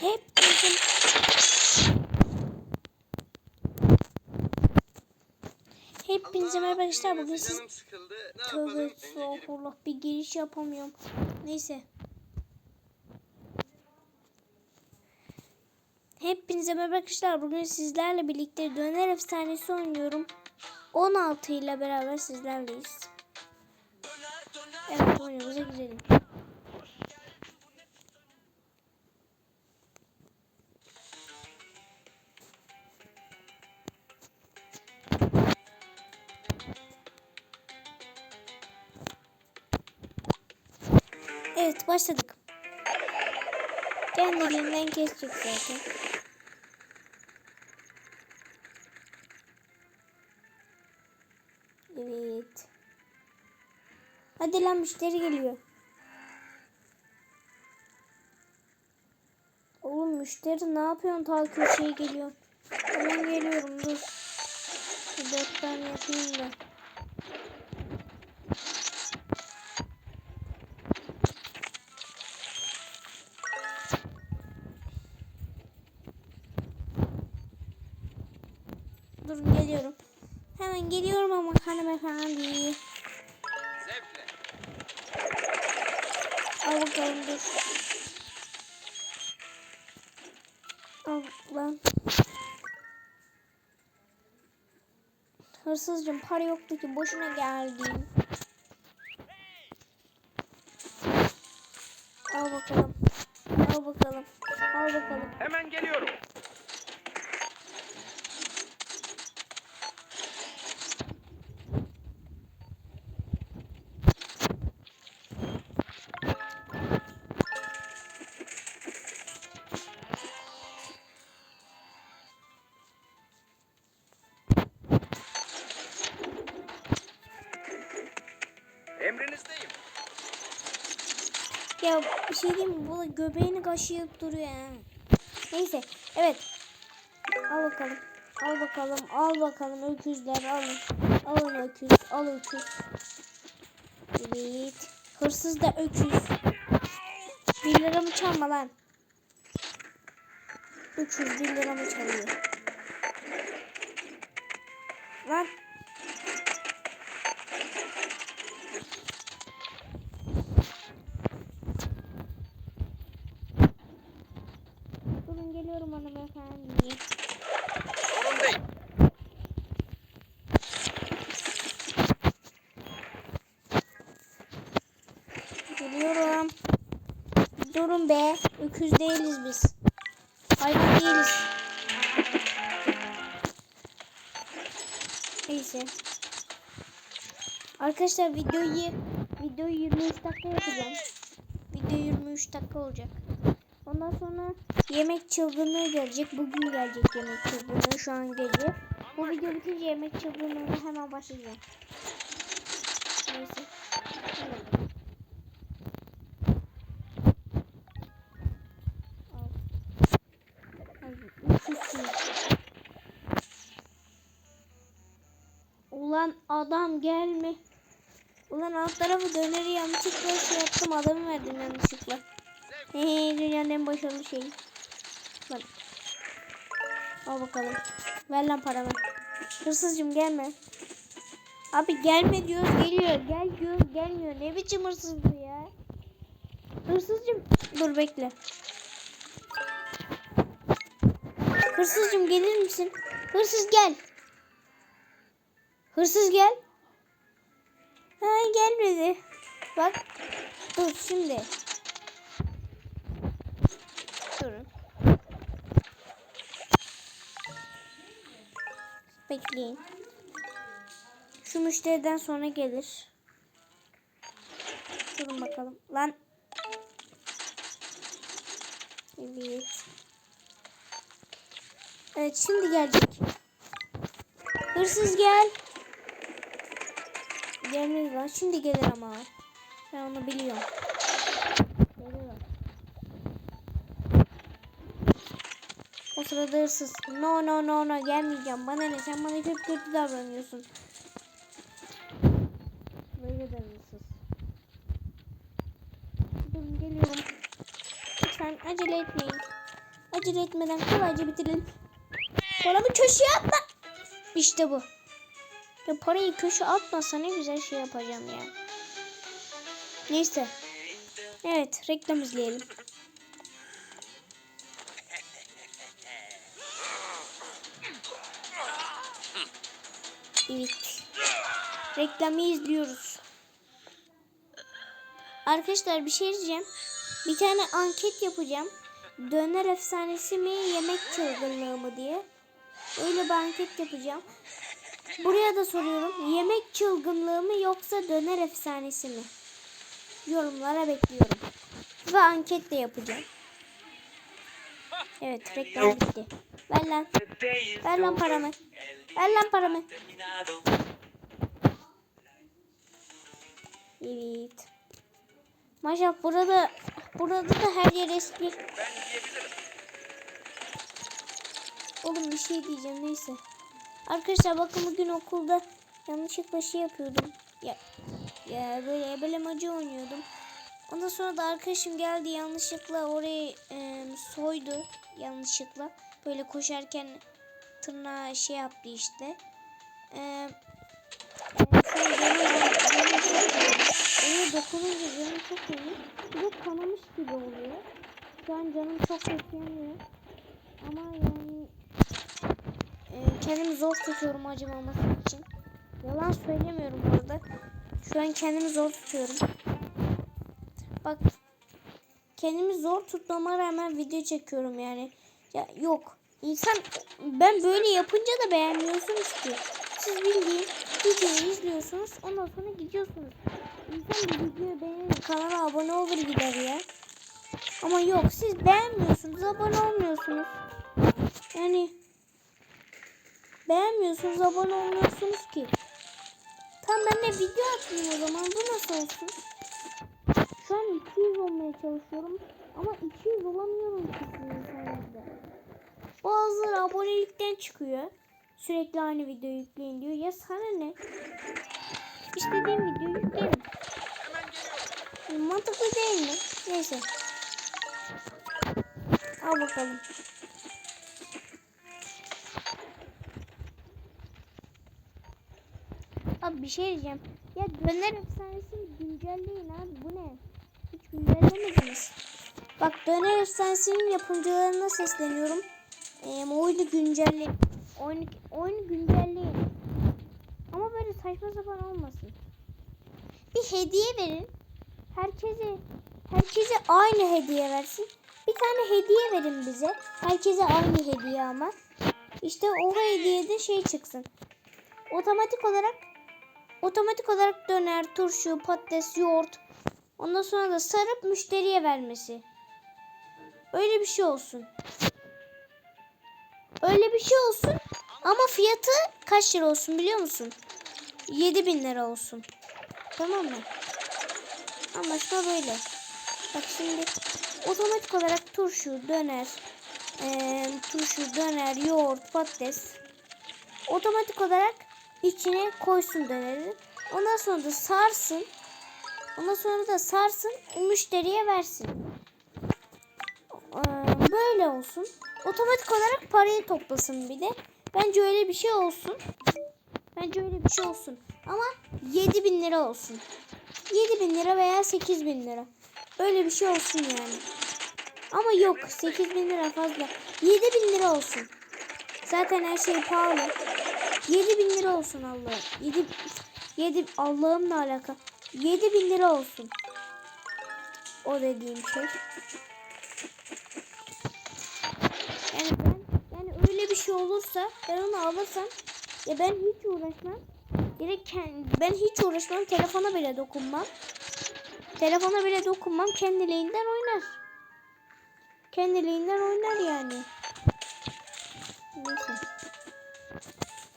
Hep bizim Hepinize merhaba arkadaşlar. Bugün siz Tövbe estağfurullah bir giriş yapamıyorum. Neyse. Hepinize merhaba arkadaşlar. Bugün sizlerle birlikte Döner Efsanesi oynuyorum. 16 ile beraber sizlerleyiz. Evet oyunumuza girelim. Evet başladık. Kendiliğinden kesecek zaten. Evet. Hadi lan müşteri geliyor. Oğlum müşteri ne yapıyorsun ta köşeye geliyor. Hemen geliyorum dur. Bir tane yapayım da. Durun geliyorum. Hemen geliyorum ama hanımefendi. Zevkle. Al bakalım dur. Al lan. Hırsızcım para yoktu ki boşuna geldin. Al bakalım. Al bakalım. Al bakalım. Hemen geliyorum. Ya bir şey diyeyim mi? Bu göbeğini kaşıyıp duruyor ha. Neyse. Evet. Al bakalım. Al bakalım. Al bakalım öküzler alın. Alın öküz. Al öküz. Evet. Hırsız da öküz. Bir liramı çalma lan. Öküz bir liramı çalıyor. Geliyorum hanımefendi. Sorundayım. Geliyorum. Durun be. Öküz değiliz biz. Hayvan değiliz. Neyse. Arkadaşlar videoyu videoyu 23 dakika yapacağım. Video 23 dakika olacak. Ondan sonra yemek çılgınlığı gelecek. Bugün gelecek yemek çılgınlığı şu an gece. Bu video bitince yemek çılgınlığına hemen başlayacağım. Neyse. Ulan adam gelme. Ulan alt tarafı döneri yanlışlıkla şey yaptım adamı verdim yanlışlıkla. Hehe dünyanın en başarılı şeyi. Lan. Al bakalım. Ver lan paramı. Hırsızcım gelme. Abi gelme diyoruz geliyor. Gel diyoruz gelmiyor. Ne biçim hırsız bu ya? Hırsızcım. Dur bekle. Hırsızcım gelir misin? Hırsız gel. Hırsız gel. Ha gelmedi. Bak. Dur şimdi. Bekleyin. Şu müşteriden sonra gelir. Durun bakalım. Lan. Evet. Evet şimdi gelecek. Hırsız gel. Gelmedi lan. Şimdi gelir ama. Ben onu biliyorum. Geliyor. O sırada hırsız. No no no no gelmeyeceğim. Bana ne sen bana çok kötü davranıyorsun. Böyle de hırsız. Durun geliyorum. Lütfen acele etmeyin. acele etmeden kolayca bitirelim. Paramı köşeye atma. İşte bu. Ya parayı köşe atmasa ne güzel şey yapacağım ya. Neyse. Evet reklam izleyelim. Evet. Reklamı izliyoruz. Arkadaşlar bir şey diyeceğim. Bir tane anket yapacağım. Döner efsanesi mi yemek çılgınlığı mı diye. Öyle bir anket yapacağım. Buraya da soruyorum. Yemek çılgınlığı mı yoksa döner efsanesi mi? Yorumlara bekliyorum. Ve anket de yapacağım. Evet reklam bitti. Ver lan. Ver lan paramı. Ver lan paramı. Evet. Maşallah burada burada da her yer eski. Oğlum bir şey diyeceğim neyse. Arkadaşlar bakın bugün okulda yanlışlıkla şey yapıyordum. Ya, ya böyle ebelemacı oynuyordum. Ondan sonra da arkadaşım geldi yanlışlıkla orayı e, soydu. Yanlışlıkla. Böyle koşarken tırnağı şey yaptı işte. E, e, çok yanıyor. Oraya dokununca canım çok yanıyor. Bir de kanamış gibi oluyor. Şu an canım çok kötü yanıyor. Ama yani e, kendimi zor tutuyorum acımaması için. Yalan söylemiyorum bu arada. Şu an kendimi zor tutuyorum. Bak kendimi zor tutmama rağmen video çekiyorum yani. Ya yok. İnsan ben böyle yapınca da beğenmiyorsunuz ki. Siz bildiğin videoyu izliyorsunuz ondan sonra gidiyorsunuz. İnsan bir videoyu beğenir kanala abone olur gider ya. Ama yok siz beğenmiyorsunuz abone olmuyorsunuz. Yani beğenmiyorsunuz abone olmuyorsunuz ki. Tamam ben de video atayım o zaman bu nasıl olsun? An 200 olmaya çalışıyorum ama 200 olamıyorum sayenizde. Bazıları abonelikten çıkıyor. Sürekli aynı videoyu yükleyin diyor. Ya sana ne? İstediğim videoyu yüklerim. Mantıklı değil mi? Neyse. Al bakalım. Abi bir şey diyeceğim. Ya döner efsanesini güncelleyin abi. Bu ne? Hiç güncellemediniz. Bak döner efsanesinin yapımcılarına sesleniyorum. Ee, oyunu güncelleyin. Oyunu, oyunu güncelleyin. Ama böyle saçma sapan olmasın. Bir hediye verin. Herkese herkese aynı hediye versin. Bir tane hediye verin bize. Herkese aynı hediye ama. İşte o hediyede şey çıksın. Otomatik olarak otomatik olarak döner, turşu, patates, yoğurt. Ondan sonra da sarıp müşteriye vermesi. Öyle bir şey olsun. Öyle bir şey olsun. Ama fiyatı kaç lira olsun biliyor musun? 7000 lira olsun. Tamam mı? Anlaşma böyle. Bak şimdi otomatik olarak turşu, döner, eee, turşu, döner, yoğurt, patates otomatik olarak içine koysun döneri. Ondan sonra da sarsın. Ondan sonra da sarsın müşteriye versin. Ee, böyle olsun. Otomatik olarak parayı toplasın bir de. Bence öyle bir şey olsun. Bence öyle bir şey olsun. Ama 7 bin lira olsun. 7 bin lira veya 8 bin lira. Öyle bir şey olsun yani. Ama yok 8 bin lira fazla. 7 bin lira olsun. Zaten her şey pahalı. 7 bin lira olsun Allah. 7 7 Allah'ımla alaka. 7 bin lira olsun. O dediğim şey. Yani ben yani öyle bir şey olursa ben onu alırsam ya ben hiç uğraşmam. Direkt kendim, ben hiç uğraşmam. Telefona bile dokunmam. Telefona bile dokunmam. Kendiliğinden oynar. Kendiliğinden oynar yani. Neyse.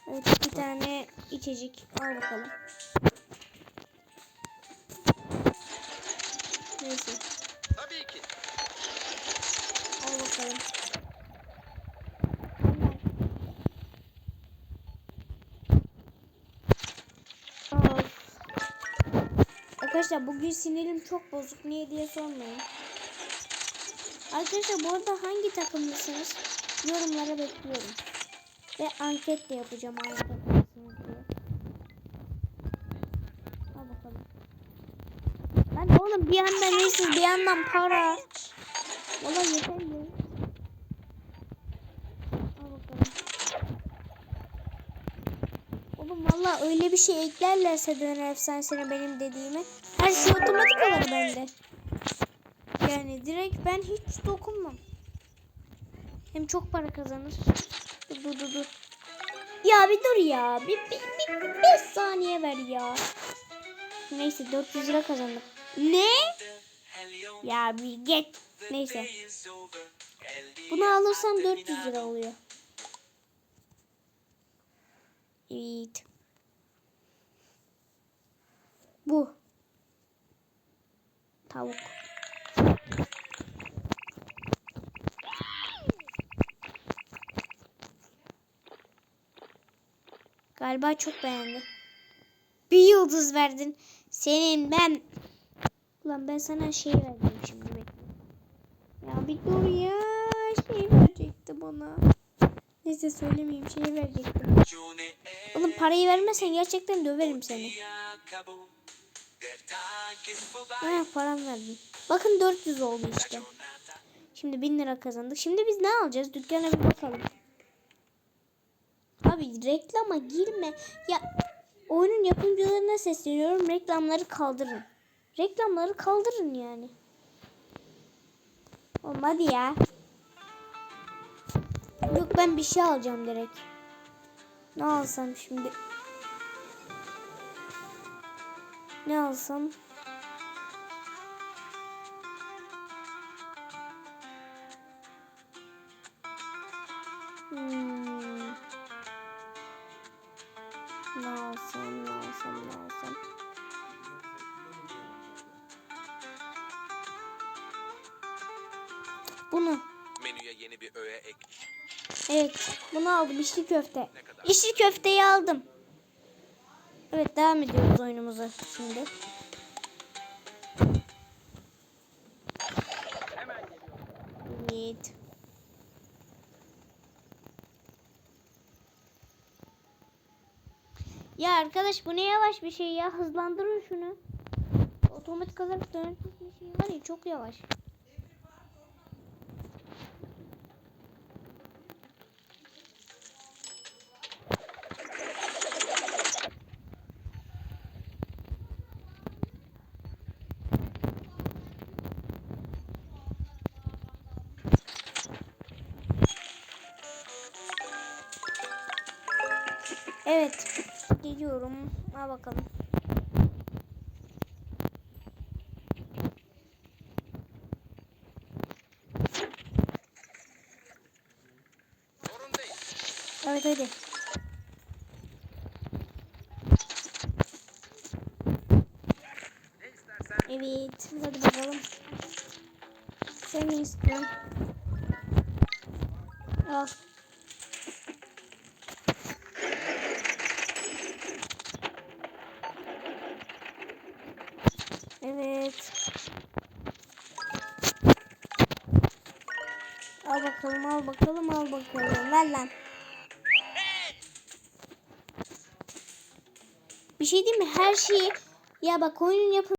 Evet bir tane içecek. Al bakalım. Neyse. Tabii ki. Al bakalım. Arkadaşlar bugün sinirim çok bozuk. Niye diye sormayın. Arkadaşlar bu arada hangi takımlısınız? Yorumlara bekliyorum. Ve anket de yapacağım hangi takımlısınız diye. Lan oğlum bir yandan neysiz bir yandan para. Valla yeter ya. Oğlum valla öyle bir şey eklerlerse döner efsanesine benim dediğime. Her şey otomatik olur bende. Yani direkt ben hiç dokunmam. Hem çok para kazanır. Dur dur dur. Ya bir dur ya. Bir, bir, bir, bir beş saniye ver ya. Neyse 400 lira kazandım. Ne? Ya bir git. Neyse. Bunu alırsam 400 lira oluyor. Evet. Bu. Tavuk. Galiba çok beğendi. Bir yıldız verdin. Senin ben. Ulan ben sana şey verdim şimdi bekle. Ya bir dur ya. Şey verecekti bana. Neyse söylemeyeyim şey verecektim. Oğlum parayı vermezsen gerçekten döverim seni. Ha param verdim. Bakın 400 oldu işte. Şimdi 1000 lira kazandık. Şimdi biz ne alacağız? Dükkana bir bakalım. Abi reklama girme. Ya oyunun yapımcılarına sesleniyorum. Reklamları kaldırın. Reklamları kaldırın yani. Oğlum hadi ya. Yok ben bir şey alacağım direkt. Ne alsam şimdi? Ne alsam? Bunu. Menüye yeni bir öğe ek. Evet, bunu aldım. İçli köfte. İçli köfteyi aldım. Evet, devam ediyoruz oyunumuza şimdi. Evet. Ya arkadaş bu ne yavaş bir şey ya. Hızlandırın şunu. Otomatik olarak dönen bir şey var ya çok yavaş. Evet. Geliyorum. Al bakalım. Evet hadi. Evet. Hadi bakalım. Sen ne istiyorsun? Al. Evet. Al bakalım, al bakalım, al bakalım. Ver lan. Bir şey diyeyim mi? Her şeyi ya bak oyunun yapı